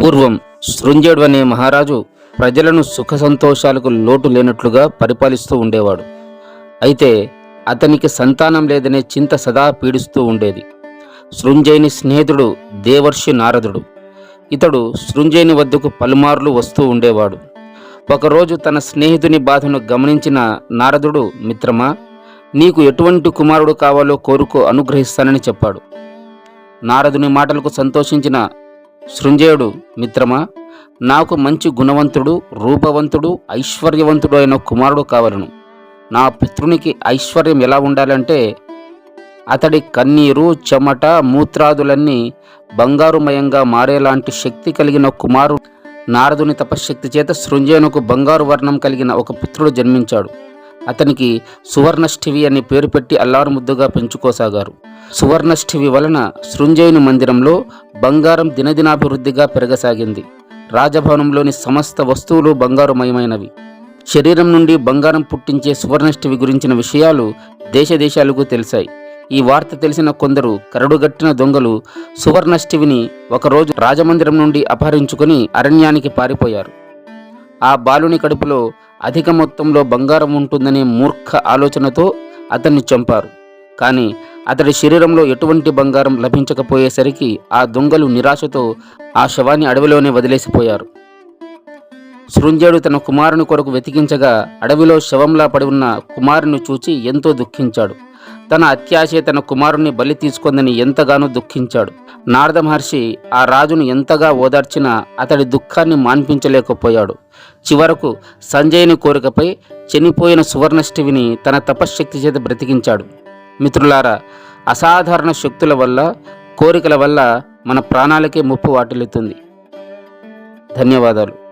పూర్వం సృంజయుడు అనే మహారాజు ప్రజలను సుఖ సంతోషాలకు లోటు లేనట్లుగా పరిపాలిస్తూ ఉండేవాడు. అయితే అతనికి సంతానం లేదనే చింత సదా పీడిస్తూ ఉండేది. శృంజయుని స్నేహితుడు దేవర్షి నారదుడు. ఇతడు శృంజయుని వద్దకు పలుమార్లు వస్తూ ఉండేవాడు. ఒకరోజు తన స్నేహితుని బాధను గమనించిన నారదుడు మిత్రమా నీకు ఎటువంటి కుమారుడు కావాలో కోరుకో అనుగ్రహిస్తానని చెప్పాడు. నారదుని మాటలకు సంతోషించిన శృంజయుడు మిత్రమా నాకు మంచి గుణవంతుడు రూపవంతుడు ఐశ్వర్యవంతుడు అయిన కుమారుడు కావలను. నా పితృనికి ఐశ్వర్యం ఎలా ఉండాలంటే అతడి కన్నీరు చెమట మూత్రాదులన్నీ బంగారుమయంగా మారేలాంటి శక్తి కలిగిన కుమారుడు నారదుని తపశ్శక్తి చేత శృంజయునకు బంగారు వర్ణం కలిగిన ఒక పుత్రుడు జన్మించాడు. అతనికి సువర్ణష్ఠివి అని పేరు పెట్టి అల్లారు ముద్దుగా పెంచుకోసాగారు. సువర్ణష్ఠివి వలన సృంజయుని మందిరంలో బంగారం దినదినాభివృద్ధిగా పెరగసాగింది. రాజభవనంలోని సమస్త వస్తువులు బంగారుమయమైనవి. శరీరం నుండి బంగారం పుట్టించే సువర్ణష్ఠివి గురించిన విషయాలు దేశదేశాలకు తెలిసాయి. ఈ వార్త తెలిసిన కొందరు కరడుగట్టిన దొంగలు సువర్ణష్ఠివిని ఒకరోజు రాజమందిరం నుండి అపహరించుకొని అరణ్యానికి పారిపోయారు. ఆ బాలుని కడుపులో అధిక మొత్తంలో బంగారం ఉంటుందనే మూర్ఖ ఆలోచనతో అతన్ని చంపారు. కానీ అతడి శరీరంలో ఎటువంటి బంగారం లభించకపోయేసరికి ఆ దొంగలు నిరాశతో ఆ శవాన్ని అడవిలోనే వదిలేసిపోయారు. సృంజయుడు తన కుమారుని కొరకు వెతికించగా అడవిలో శవంలా పడి ఉన్న కుమారుని చూచి ఎంతో దుఃఖించాడు. తన అత్యాశే తన కుమారుణ్ణి బలి తీసుకుందని ఎంతగానో దుఃఖించాడు. నారద మహర్షి ఆ రాజును ఎంతగా ఓదార్చినా అతడి దుఃఖాన్ని మాన్పించలేకపోయాడు. చివరకు సంజయుని కోరికపై చనిపోయిన సువర్ణష్టివిని తన తపశ్శక్తి చేత బ్రతికించాడు. మిత్రులారా అసాధారణ శక్తుల వల్ల కోరికల వల్ల మన ప్రాణాలకే ముప్పు వాటిల్లుతుంది. ధన్యవాదాలు.